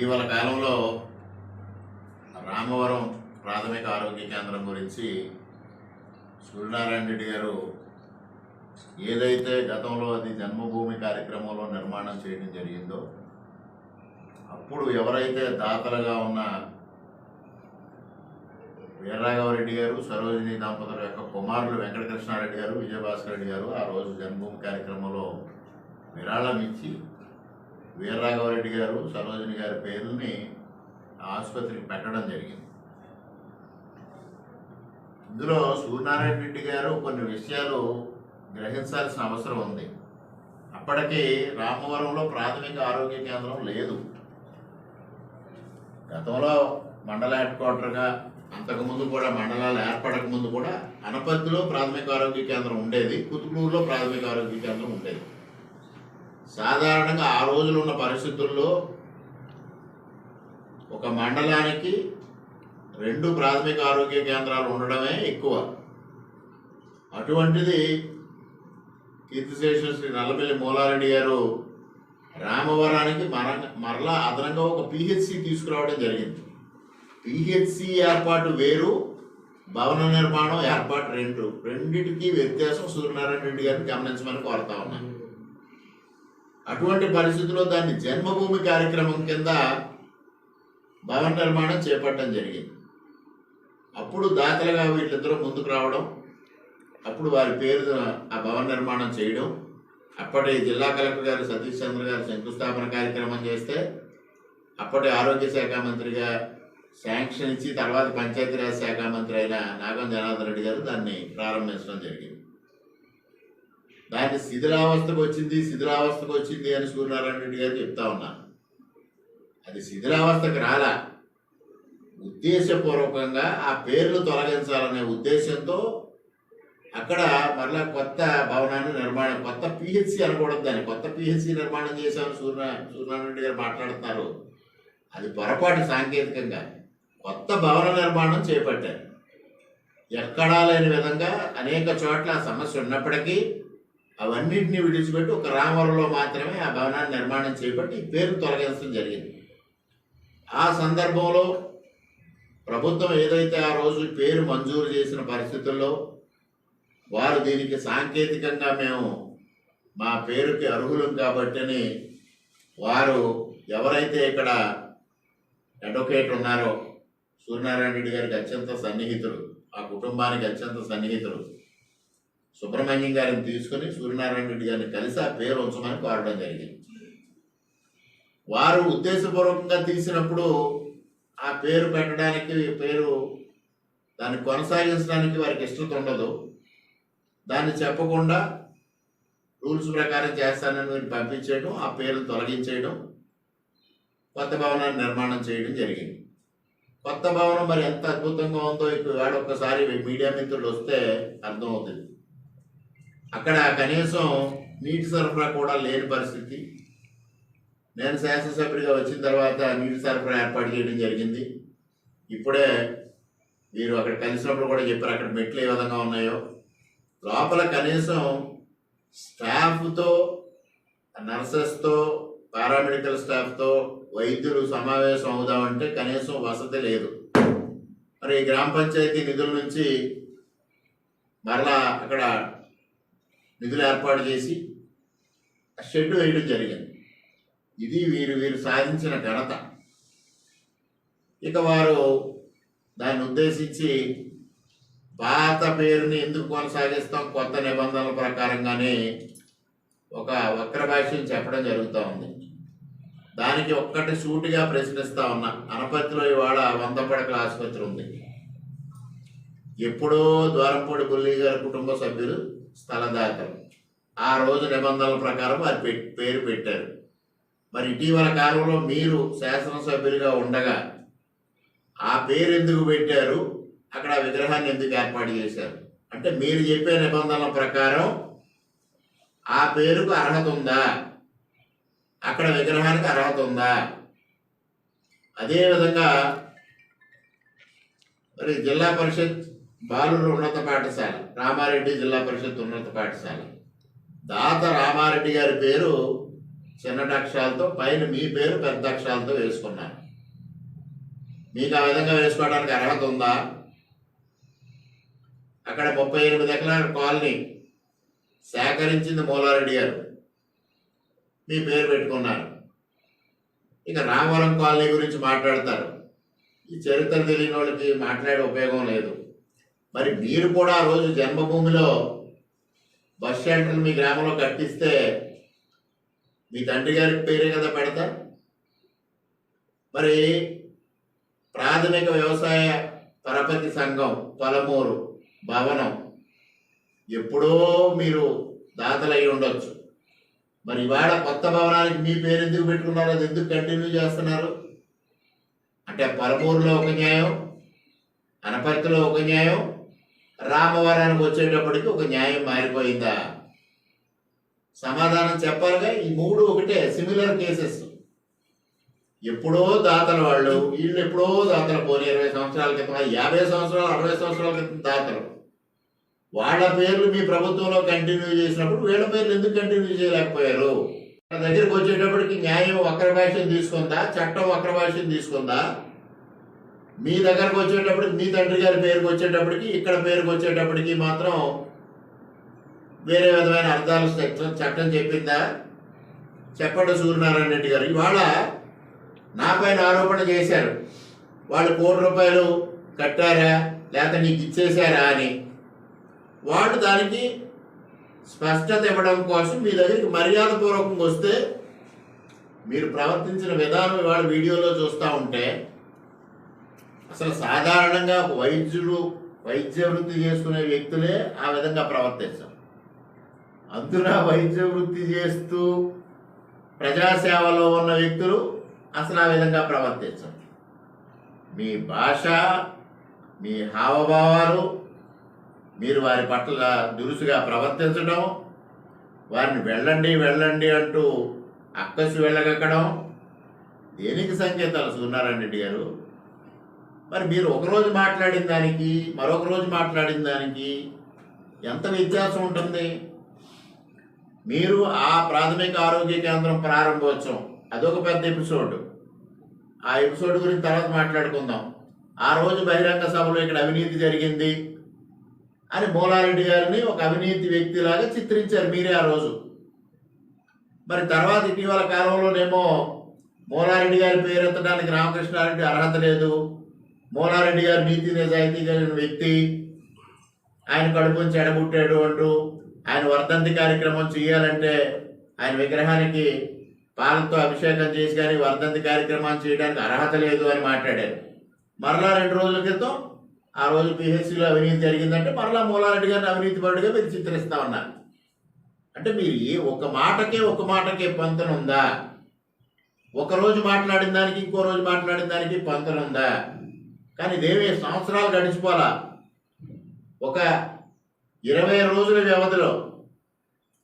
ఇటీవల కాలంలో రామవరం ప్రాథమిక ఆరోగ్య కేంద్రం గురించి సూర్యనారాయణ రెడ్డి గారు ఏదైతే గతంలో అది జన్మభూమి కార్యక్రమంలో నిర్మాణం చేయడం జరిగిందో అప్పుడు ఎవరైతే దాతలుగా ఉన్న వీరరాఘవరెడ్డి గారు సరోజిని దంపతుల యొక్క కుమారులు వెంకటకృష్ణారెడ్డి గారు విజయభాస్కర్ రెడ్డి గారు ఆ రోజు జన్మభూమి కార్యక్రమంలో విరాళం ఇచ్చి వీరరాఘవరెడ్డి గారు సరోజిని గారి పేరుని ఆసుపత్రికి పెట్టడం జరిగింది. ఇందులో సూర్యనారాయణ రెడ్డి గారు కొన్ని విషయాలు గ్రహించాల్సిన అవసరం ఉంది. అప్పటికి రామవరంలో ప్రాథమిక ఆరోగ్య కేంద్రం లేదు. గతంలో మండల హెడ్ క్వార్టర్గా అంతకుముందు కూడా మండలాలు ఏర్పడక ముందు కూడా అనపర్తిలో ప్రాథమిక ఆరోగ్య కేంద్రం ఉండేది కుతుకూరులో ప్రాథమిక ఆరోగ్య కేంద్రం ఉండేది. సాధారణంగా ఆ రోజులు ఉన్న పరిస్థితుల్లో ఒక మండలానికి రెండు ప్రాథమిక ఆరోగ్య కేంద్రాలు ఉండడమే ఎక్కువ. అటువంటిది కీర్తిశేషు శ్రీ నల్లపల్లి మూలారెడ్డి గారు రామవరానికి మర మరలా అదనంగా ఒక పిహెచ్సి తీసుకురావడం జరిగింది. పిహెచ్సి ఏర్పాటు వేరు భవన నిర్మాణం ఏర్పాటు రెండు. రెండింటికి వ్యత్యాసం సూర్యనారాయణ రెడ్డి గారిని గమనించమని కోరుతా ఉన్నాను అటువంటి పరిస్థితుల్లో దాన్ని జన్మభూమి కార్యక్రమం కింద భవన నిర్మాణం చేపట్టడం జరిగింది. అప్పుడు దాతలుగా వీళ్ళిద్దరూ ముందుకు రావడం అప్పుడు వారి పేరు ఆ భవన నిర్మాణం చేయడం అప్పటి జిల్లా కలెక్టర్ గారు సతీష్ చంద్ర గారు శంకుస్థాపన కార్యక్రమం చేస్తే అప్పటి ఆరోగ్య శాఖ మంత్రిగా శాంక్షన్ ఇచ్చి తర్వాత పంచాయతీరాజ్ శాఖ మంత్రి అయిన నాగం జనార్దన్ రెడ్డి గారు దాన్ని ప్రారంభించడం జరిగింది. దాన్ని శిథిలావస్థకు వచ్చింది శిథిలావస్థకు వచ్చింది అని సూర్యనారాయణ రెడ్డి గారు చెప్తా ఉన్నాను అది శిథిలావస్థకు రాలా. ఉద్దేశపూర్వకంగా ఆ పేర్లు తొలగించాలనే ఉద్దేశంతో అక్కడ మరలా కొత్త భవనాన్ని నిర్మాణం కొత్త పిహెచ్సి అనకూడదు దాన్ని కొత్త పిహెచ్సి నిర్మాణం చేశామని సూర్య సూర్యనారాయణ రెడ్డి గారు మాట్లాడుతున్నారు. అది పొరపాటు సాంకేతికంగా. కొత్త భవన నిర్మాణం చేపట్టారు. ఎక్కడా లేని విధంగా అనేక చోట్ల ఆ సమస్య ఉన్నప్పటికీ అవన్నింటినీ విడిచిపెట్టి ఒక రామవరంలో మాత్రమే ఆ భవనాన్ని నిర్మాణం చేపట్టి ఈ పేరు తొలగించడం జరిగింది. ఆ సందర్భంలో ప్రభుత్వం ఏదైతే ఆ రోజు పేరు మంజూరు చేసిన పరిస్థితుల్లో వారు దీనికి సాంకేతికంగా మేము మా పేరుకి అర్హులం కాబట్టని వారు ఎవరైతే ఇక్కడ అడ్వకేట్ ఉన్నారో సూర్యనారాయణ రెడ్డి గారికి అత్యంత సన్నిహితులు ఆ కుటుంబానికి అత్యంత సన్నిహితులు. సుబ్రహ్మణ్యం గారిని తీసుకుని సూర్యనారాయణ రెడ్డి గారిని కలిసి ఆ పేరు ఉంచమని కోరడం జరిగింది. వారు ఉద్దేశపూర్వకంగా తీసినప్పుడు ఆ పేరు పెట్టడానికి పేరు దాన్ని కొనసాగించడానికి వారికి ఇష్టత ఉండదు. దాన్ని చెప్పకుండా రూల్స్ ప్రకారం చేస్తానని మీరు పంపించేయడం ఆ పేరు తొలగించేయడం కొత్త భవనాన్ని నిర్మాణం చేయడం జరిగింది. కొత్త భవనం మరి ఎంత అద్భుతంగా ఉందో ఇప్పుడు వాడు ఒక్కసారి మీడియా మిత్రులు వస్తే అర్థమవుతుంది. అక్కడ కనీసం నీటి సరఫరా కూడా లేని పరిస్థితి. నేను శాసనసభ్యుడిగా వచ్చిన తర్వాత నీటి సరఫరా ఏర్పాటు చేయడం జరిగింది. ఇప్పుడే మీరు అక్కడ కలిసినప్పుడు కూడా చెప్పారు అక్కడ మెట్లు ఏ విధంగా ఉన్నాయో. లోపల కనీసం స్టాఫ్తో నర్సెస్తో పారామెడికల్ స్టాఫ్తో వైద్యులు సమావేశం అవుదామంటే కనీసం వసతి లేదు. మరి ఈ గ్రామ పంచాయతీ నిధుల నుంచి మరలా అక్కడ నిధులు ఏర్పాటు చేసి షెడ్ వేయడం జరిగింది. ఇది వీరు వీరు సాధించిన ఘనత. ఇక వారు దాన్ని ఉద్దేశించి పాత పేరుని ఎందుకు కొనసాగిస్తాం? కొత్త నిబంధనల ప్రకారంగానే ఒక వక్ర భాష్యం చెప్పడం జరుగుతూ ఉంది. దానికి ఒక్కటి సూటిగా ప్రశ్నిస్తా ఉన్నా. అనపతిలో ఇవాళ వంద పడకల ఆసుపత్రి ఉంది. ఎప్పుడో ద్వారంపూడి బుల్లి గారి కుటుంబ సభ్యులు స్థలదాతలు. ఆ రోజు నిబంధనల ప్రకారం వారి పె- పేరు పెట్టారు. మరి ఇటీవల కాలంలో మీరు శాసనసభ్యులుగా ఉండగా ఆ పేరు ఎందుకు పెట్టారు? అక్కడ ఆ విగ్రహాన్ని ఎందుకు ఏర్పాటు చేశారు? అంటే మీరు చెప్పే నిబంధనల ప్రకారం ఆ పేరుకు అర్హత ఉందా? అక్కడ విగ్రహానికి అర్హత ఉందా? అదేవిధంగా మరి జిల్లా పరిషత్ బాలుర ఉన్నత పాఠశాల రామారెడ్డి జిల్లా పరిషత్ ఉన్నత పాఠశాల. దాత రామారెడ్డి గారి పేరు చిన్నటి అక్షరాలతో పైన మీ పేరు పెద్ద అక్షరాలతో వేసుకున్నారు. మీకు ఆ విధంగా వేసుకోవడానికి అర్హత ఉందా? అక్కడ ముప్పై ఎనిమిది ఎకరాల కాలనీ సేకరించింది మూలారెడ్డి గారు. మీ పేరు పెట్టుకున్నారు. ఇక రామవరం కాలనీ గురించి మాట్లాడతారు. ఈ చరిత్ర తెలియని వాళ్ళకి మాట్లాడే ఉపయోగం లేదు. మరి మీరు కూడా ఆ రోజు జన్మభూమిలో బస్ షెల్టర్ మీ గ్రామంలో కట్టిస్తే మీ తండ్రి గారి పేరే కదా పెడతారు మరి ప్రాథమిక వ్యవసాయ పరపతి సంఘం పొలమూరు భవనం ఎప్పుడో మీరు దాతలై ఉండొచ్చు. మరి ఇవాళ కొత్త భవనానికి మీ పేరు ఎందుకు పెట్టుకున్నారు? అది ఎందుకు కంటిన్యూ చేస్తున్నారు? అంటే పరమూరులో ఒక న్యాయం అనపర్తిలో ఒక న్యాయం రామవరానికి వచ్చేటప్పటికి ఒక న్యాయం మారిపోయిందా? సమాధానం చెప్పాలిగా? ఈ మూడు ఒకటే సిమిలర్ కేసెస్ ఎప్పుడో దాతల వాళ్ళు వీళ్ళు ఎప్పుడో దాతలు పోనీ ఇరవై సంవత్సరాల క్రితం యాభై సంవత్సరాలు అరవై సంవత్సరాల క్రితం దాతలు. వాళ్ళ పేర్లు మీ ప్రభుత్వంలో కంటిన్యూ చేసినప్పుడు వీళ్ళ పేర్లు ఎందుకు కంటిన్యూ చేయలేకపోయారు? దగ్గరికి వచ్చేటప్పటికి న్యాయం వక్ర భాష్యం తీసుకుందా? చట్టం వక్ర భాష్యం తీసుకుందా? మీ దగ్గరకు వచ్చేటప్పటికి మీ తండ్రి గారి పేరుకు వచ్చేటప్పటికి ఇక్కడ పేరుకు వచ్చేటప్పటికి మాత్రం వేరే విధమైన అర్థాలు చట్టం చెప్పిందా? చెప్పండి సూర్యనారాయణ రెడ్డి గారు. ఇవాళ నాపైన ఆరోపణ చేశారు. వాళ్ళు కోటి రూపాయలు కట్టారా? లేక నీకు ఇచ్చేశారా అని. వాళ్ళు దానికి స్పష్టత ఇవ్వడం కోసం మీ దగ్గరికి మర్యాదపూర్వకంగా వస్తే మీరు ప్రవర్తించిన విధానం ఇవాళ వీడియోలో చూస్తూ ఉంటే అసలు సాధారణంగా ఒక వైద్యుడు వైద్య వృత్తి చేసుకునే వ్యక్తులే ఆ విధంగా ప్రవర్తించారు అందున వైద్య వృత్తి చేస్తూ ప్రజాసేవలో ఉన్న వ్యక్తులు అసలు ఆ విధంగా ప్రవర్తించరు మీ భాష మీ హావభావాలు మీరు వారి పట్ల దురుసుగా ప్రవర్తించడం వారిని వెళ్ళండి వెళ్ళండి అంటూ అక్కసి వెళ్ళగక్కడం దేనికి సంకేతాలు సూర్యనారాయణ రెడ్డి గారు? మరి మీరు ఒకరోజు మాట్లాడిన దానికి మరొక రోజు మాట్లాడిన దానికి ఎంత వ్యత్యాసం ఉంటుంది? మీరు ఆ ప్రాథమిక ఆరోగ్య కేంద్రం ప్రారంభోత్సవం అదొక పెద్ద ఎపిసోడ్. ఆ ఎపిసోడ్ గురించి తర్వాత మాట్లాడుకుందాం. ఆ రోజు బహిరంగ సభలో ఇక్కడ అవినీతి జరిగింది అని మూలారెడ్డి గారిని ఒక అవినీతి వ్యక్తిలాగా చిత్రించారు మీరే ఆ రోజు. మరి తర్వాత ఇటీవల కాలంలోనేమో మూలారెడ్డి గారి పేరు ఎత్తడానికి రామకృష్ణారెడ్డి అర్హత లేదు. మోనారెడ్డి గారు నీతి నిజాయితీ కలిగిన వ్యక్తి. ఆయన కడుపుని చెడబుట్టాడు అంటూ ఆయన వర్ధంతి కార్యక్రమం చేయాలంటే ఆయన విగ్రహానికి పాలతో అభిషేకం చేసి కానీ వర్ధంతి కార్యక్రమాన్ని చేయడానికి అర్హత లేదు అని మాట్లాడారు. మరలా రెండు రోజుల క్రితం ఆ రోజు పిహెచ్సిలో అవినీతి జరిగిందంటే మరలా మూలారెడ్డి గారిని అవినీతి పరుడుగా మీరు చిత్రిస్తా ఉన్నారు. అంటే మీరు ఏ ఒక మాటకే ఒక మాటకే పంతనుందా? ఒకరోజు ఒక రోజు మాట్లాడిన దానికి ఇంకో రోజు మాట్లాడిన దానికి పంతనుందా? ఉందా కానీ ఇదేమి సంవత్సరాలు గడిచిపోలా? ఒక ఇరవై రోజుల వ్యవధిలో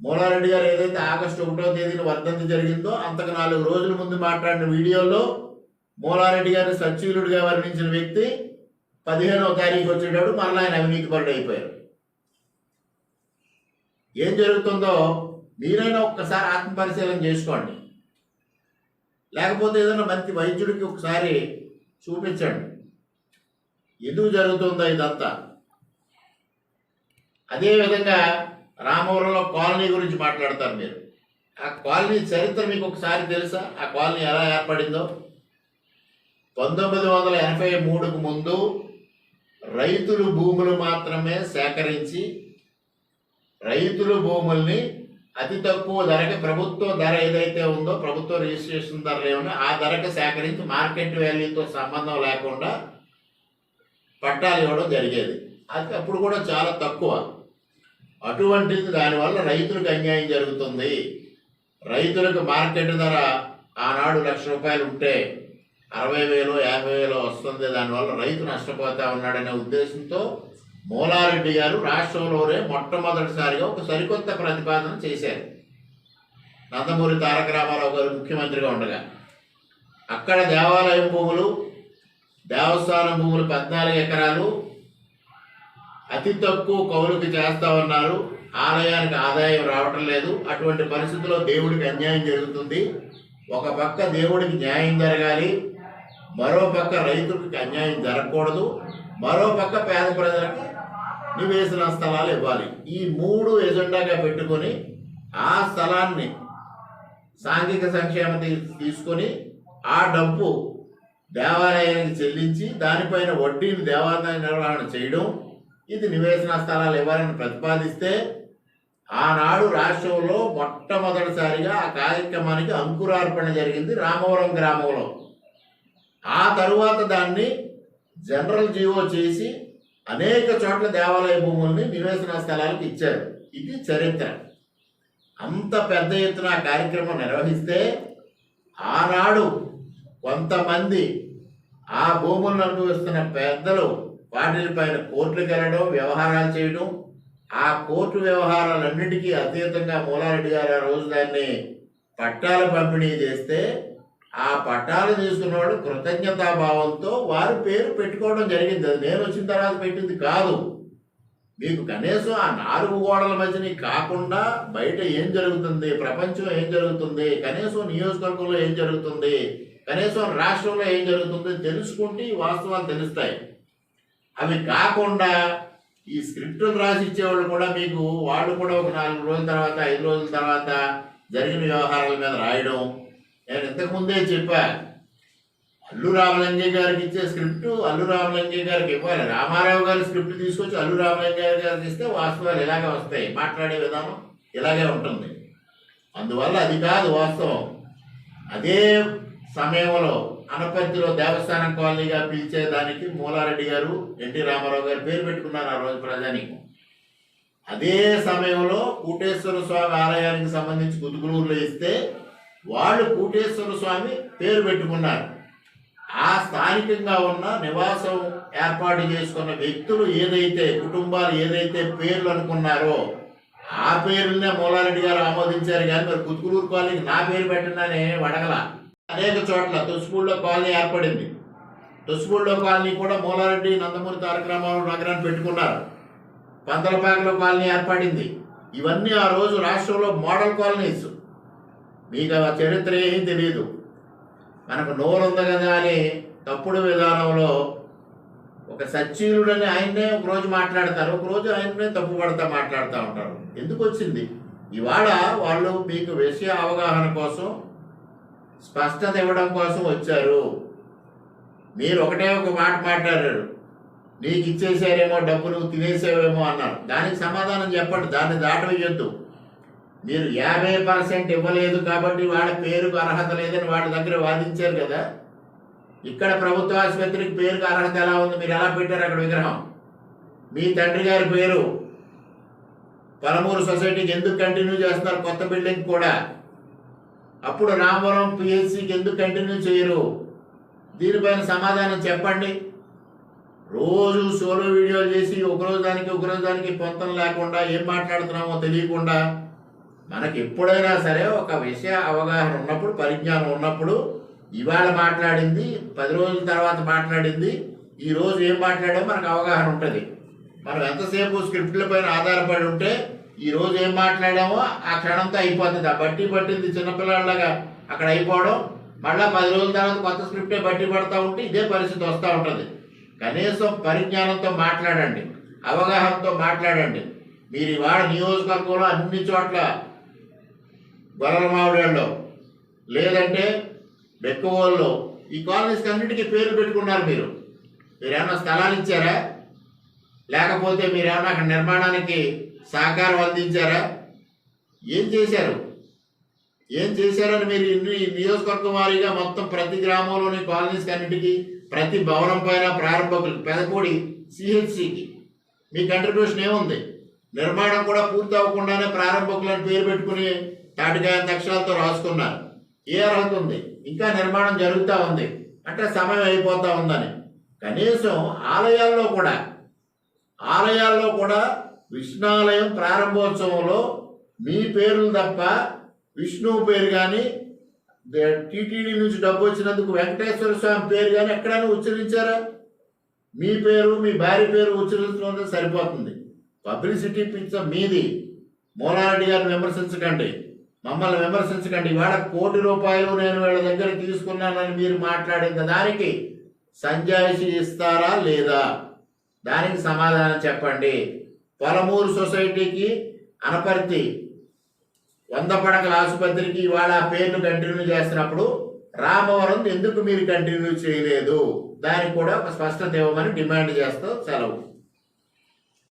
మూలారెడ్డి గారు ఏదైతే ఆగస్టు ఒకటో తేదీన వర్ధంతి జరిగిందో అంతకు నాలుగు రోజుల ముందు మాట్లాడిన వీడియోలో మూలారెడ్డి గారిని సచ్చీలుడిగా వర్ణించిన వ్యక్తి పదిహేనవ తారీఖు వచ్చేటప్పుడు మరలా ఆయన అవినీతి పరుడు అయిపోయారు. ఏం జరుగుతుందో మీరైనా ఒక్కసారి ఆత్మపరిశీలన చేసుకోండి. లేకపోతే ఏదైనా మంచి వైద్యుడికి ఒకసారి చూపించండి. ఎందుకు జరుగుతుందో ఇదంతా? అదేవిధంగా రామవరంలో కాలనీ గురించి మాట్లాడతారు మీరు. ఆ కాలనీ చరిత్ర మీకు ఒకసారి తెలుసా? ఆ కాలనీ ఎలా ఏర్పడిందో? పంతొమ్మిది వందల ఎనభై మూడుకు ముందు రైతులు భూములు మాత్రమే సేకరించి రైతులు భూముల్ని అతి తక్కువ ధరకి ప్రభుత్వ ధర ఏదైతే ఉందో ప్రభుత్వ రిజిస్ట్రేషన్ ధరలు ఏమన్నా ఆ ధరకు సేకరించి మార్కెట్ వాల్యూతో సంబంధం లేకుండా పట్టాలు ఇవ్వడం జరిగేది. అది అప్పుడు కూడా చాలా తక్కువ. అటువంటిది దానివల్ల రైతులకు అన్యాయం జరుగుతుంది. రైతులకు మార్కెట్ ధర ఆనాడు లక్ష రూపాయలు ఉంటే అరవై వేలు యాభై వేలు వస్తుంది. దానివల్ల రైతు నష్టపోతా ఉన్నాడనే ఉద్దేశంతో మూలారెడ్డి గారు రాష్ట్రంలోనే మొట్టమొదటిసారిగా ఒక సరికొత్త ప్రతిపాదన చేశారు. నందమూరి తారక రామారావు గారు ముఖ్యమంత్రిగా ఉండగా. అక్కడ దేవాలయం భూములు దేవస్థానం భూములు పద్నాలుగు ఎకరాలు. అతి తక్కువ కౌలుకి చేస్తా ఉన్నారు. ఆలయానికి ఆదాయం రావటం లేదు. అటువంటి పరిస్థితుల్లో దేవుడికి అన్యాయం జరుగుతుంది. ఒక పక్క దేవుడికి న్యాయం జరగాలి. మరో పక్క రైతులకి అన్యాయం జరగకూడదు. మరో పక్క పేద ప్రజలకి నివేశన స్థలాలు ఇవ్వాలి. ఈ మూడు ఎజెండాగా పెట్టుకొని ఆ స్థలాన్ని సాంఘిక సంక్షేమ తీసుకొని ఆ డబ్బు దేవాలయానికి చెల్లించి దానిపైన వడ్డీని దేవాలయ నిర్వహణ చేయడం ఇది నివేశన స్థలాలు ఇవ్వాలని ప్రతిపాదిస్తే ఆనాడు రాష్ట్రంలో మొట్టమొదటిసారిగా ఆ కార్యక్రమానికి అంకురార్పణ జరిగింది రామవరం గ్రామంలో. ఆ తరువాత దాన్ని జనరల్ జీవో చేసి అనేక చోట్ల దేవాలయ భూముల్ని నివేశన స్థలాలకు ఇచ్చారు. ఇది చరిత్ర. అంత పెద్ద ఎత్తున ఆ కార్యక్రమం నిర్వహిస్తే ఆనాడు కొంతమంది ఆ భూములను అనుభవిస్తున్న పెద్దలు వాటిపైన కోర్టులకు వెళ్ళడం వ్యవహారాలు చేయడం ఆ కోర్టు వ్యవహారాలన్నిటికీ అతీతంగా మూలారెడ్డి గారు ఆ రోజు దాన్ని పట్టాలు పంపిణీ చేస్తే ఆ పట్టాలు తీసుకున్నవాడు కృతజ్ఞతాభావంతో వారి పేరు పెట్టుకోవడం జరిగింది. అది నేను వచ్చిన తర్వాత పెట్టింది కాదు. మీకు కనీసం ఆ నాలుగు గోడల మధ్యని కాకుండా బయట ఏం జరుగుతుంది? ప్రపంచం ఏం జరుగుతుంది? కనీసం నియోజకవర్గంలో ఏం జరుగుతుంది? కనీసం రాష్ట్రంలో ఏం జరుగుతుందో తెలుసుకుంటే ఈ వాస్తవాలు తెలుస్తాయి. అవి కాకుండా ఈ స్క్రిప్టులు రాసి ఇచ్చేవాళ్ళు కూడా మీకు వాళ్ళు కూడా ఒక నాలుగు రోజుల తర్వాత ఐదు రోజుల తర్వాత జరిగిన వ్యవహారాల మీద రాయడం. నేను ఇంతకుముందే చెప్పా అల్లు రామలింగయ్య గారికి ఇచ్చే స్క్రిప్ట్ అల్లు రామలింగయ్య గారికి ఇవ్వాలి. రామారావు గారి స్క్రిప్ట్ తీసుకొచ్చి అల్లు రామలింగయ్య గారికి ఇస్తే వాస్తవాలు ఇలాగే వస్తాయి. మాట్లాడే విధానం ఇలాగే ఉంటుంది. అందువల్ల అది కాదు వాస్తవం. అదే సమయంలో అనపర్తిలో దేవస్థానం కాలనీగా పిలిచేదానికి మూలారెడ్డి గారు ఎన్టీ రామారావు గారు పేరు పెట్టుకున్నారు ఆ రోజు ప్రజానికి. అదే సమయంలో కూటేశ్వర స్వామి ఆలయానికి సంబంధించి కుతుకులూరులో ఇస్తే వాళ్ళు కూటేశ్వర స్వామి పేరు పెట్టుకున్నారు. ఆ స్థానికంగా ఉన్న నివాసం ఏర్పాటు చేసుకున్న వ్యక్తులు ఏదైతే కుటుంబాలు ఏదైతే పేర్లు అనుకున్నారో ఆ పేరునే మూలారెడ్డి గారు ఆమోదించారు కానీ మరి కుతుకులూరు కాలనీకి నా పేరు పెట్టిందని వడగల అనేక చోట్ల తొసుపూడిలో కాలనీ ఏర్పడింది. తొసుపూడిలో కాలనీ కూడా మూలారెడ్డి నందమూరి తారక రామారావు నగరాన్ని పెట్టుకున్నారు. పందలపాకలో కాలనీ ఏర్పడింది. ఇవన్నీ ఆ రోజు రాష్ట్రంలో మోడల్ కాలనీస్. మీకు ఆ చరిత్ర ఏమీ తెలియదు మనకు నోరు ఉంది కదా అని తప్పుడు విధానంలో ఒక సచ్చీలుడని ఆయన్నే ఒక రోజు మాట్లాడతారు. ఒకరోజు ఆయన్నే తప్పు పడతా మాట్లాడుతూ ఉంటారు. ఎందుకు వచ్చింది? ఇవాళ వాళ్ళు మీకు విషయ అవగాహన కోసం స్పష్టత ఇవ్వడం కోసం వచ్చారు. మీరు ఒకటే ఒక మాట మాట్లాడారు. నీకు ఇచ్చేసారేమో డబ్బులు తినేసేవేమో అన్నారు. దానికి సమాధానం చెప్పండి దాన్ని దాటవేయొద్దు. మీరు యాభై పర్సెంట్ ఇవ్వలేదు కాబట్టి వాళ్ళ పేరుకు అర్హత లేదని వాళ్ళ దగ్గర వాదించారు కదా. ఇక్కడ ప్రభుత్వ ఆసుపత్రికి పేరుకు అర్హత ఎలా ఉంది? మీరు ఎలా పెట్టారు అక్కడ విగ్రహం? మీ తండ్రి గారి పేరు. పలమూరు సొసైటీకి ఎందుకు కంటిన్యూ చేస్తున్నారు కొత్త బిల్డింగ్ కూడా? అప్పుడు రామవరం పిఎస్సికి ఎందుకు కంటిన్యూ చేయరు? దీనిపైన సమాధానం చెప్పండి. రోజు సోలో వీడియోలు చేసి ఒకరోజు దానికి ఒకరోజు దానికి పొంతం లేకుండా ఏం మాట్లాడుతున్నామో తెలియకుండా మనకి ఎప్పుడైనా సరే ఒక విషయ అవగాహన ఉన్నప్పుడు పరిజ్ఞానం ఉన్నప్పుడు ఇవాళ మాట్లాడింది పది రోజుల తర్వాత మాట్లాడింది ఈ రోజు ఏం మాట్లాడో మనకు అవగాహన ఉంటుంది. మనం ఎంతసేపు స్క్రిప్ట్ల పైన ఆధారపడి ఉంటే ఈ రోజు ఏం మాట్లాడామో ఆ క్షణంతో అయిపోతుంది. ఆ బట్టి పట్టింది చిన్నపిల్లలాగా అక్కడ అయిపోవడం మళ్ళా పది రోజుల తర్వాత కొత్త స్క్రిప్టే బట్టి పడతా ఉంటే ఇదే పరిస్థితి వస్తూ ఉంటుంది. కనీసం పరిజ్ఞానంతో మాట్లాడండి అవగాహనతో మాట్లాడండి. మీరు ఇవాళ నియోజకవర్గంలో అన్ని చోట్ల గొర్రెలమావిడలో లేదంటే బెక్కవోల్లో ఈ కాలనీస్కి అన్నిటికీ పేరు పెట్టుకున్నారు మీరు. మీరు ఏమైనా స్థలాలు ఇచ్చారా? లేకపోతే మీరు ఏమైనా అక్కడ నిర్మాణానికి సహకారం అందించారా? ఏం చేశారు? ఏం చేశారని మీరు ఇన్ని నియోజకవర్గం వారీగా మొత్తం ప్రతి గ్రామంలోని కాలనీస్కి అన్నిటికీ ప్రతి భవనం పైన ప్రారంభకులు పెదపూడి సిహెచ్సికి మీ కంట్రిబ్యూషన్ ఏముంది? నిర్మాణం కూడా పూర్తి అవ్వకుండానే ప్రారంభకులను పేరు పెట్టుకుని తాటికాయ అక్షరాలతో రాసుకున్నారు. ఏ అర్హత ఉంది? ఇంకా నిర్మాణం జరుగుతూ ఉంది. అంటే సమయం అయిపోతూ ఉందని. కనీసం ఆలయాల్లో కూడా ఆలయాల్లో కూడా విష్ణాలయం ప్రారంభోత్సవంలో మీ పేర్లు తప్ప విష్ణువు పేరు కానీ టీటీడీ నుంచి డబ్బు వచ్చినందుకు వెంకటేశ్వర స్వామి పేరు కానీ ఎక్కడైనా ఉచ్చరించారా? మీ పేరు మీ భార్య పేరు ఉచ్చరించడం సరిపోతుంది. పబ్లిసిటీ పిచ్చ మీది. మోనారెడ్డి గారిని విమర్శించకండి. మమ్మల్ని విమర్శించకండి. ఇవాళ కోటి రూపాయలు నేను వీళ్ళ దగ్గర తీసుకున్నానని మీరు మాట్లాడిన దానికి సంజాయిషి ఇస్తారా లేదా? దానికి సమాధానం చెప్పండి. పొలమూరు సొసైటీకి అనపర్తి వందపడకల ఆసుపత్రికి ఇవాళ పేర్లు కంటిన్యూ చేస్తున్నప్పుడు రామవరం ఎందుకు మీరు కంటిన్యూ చేయలేదు? దానికి కూడా ఒక స్పష్టత ఇవ్వమని డిమాండ్ చేస్తూ సెలవు.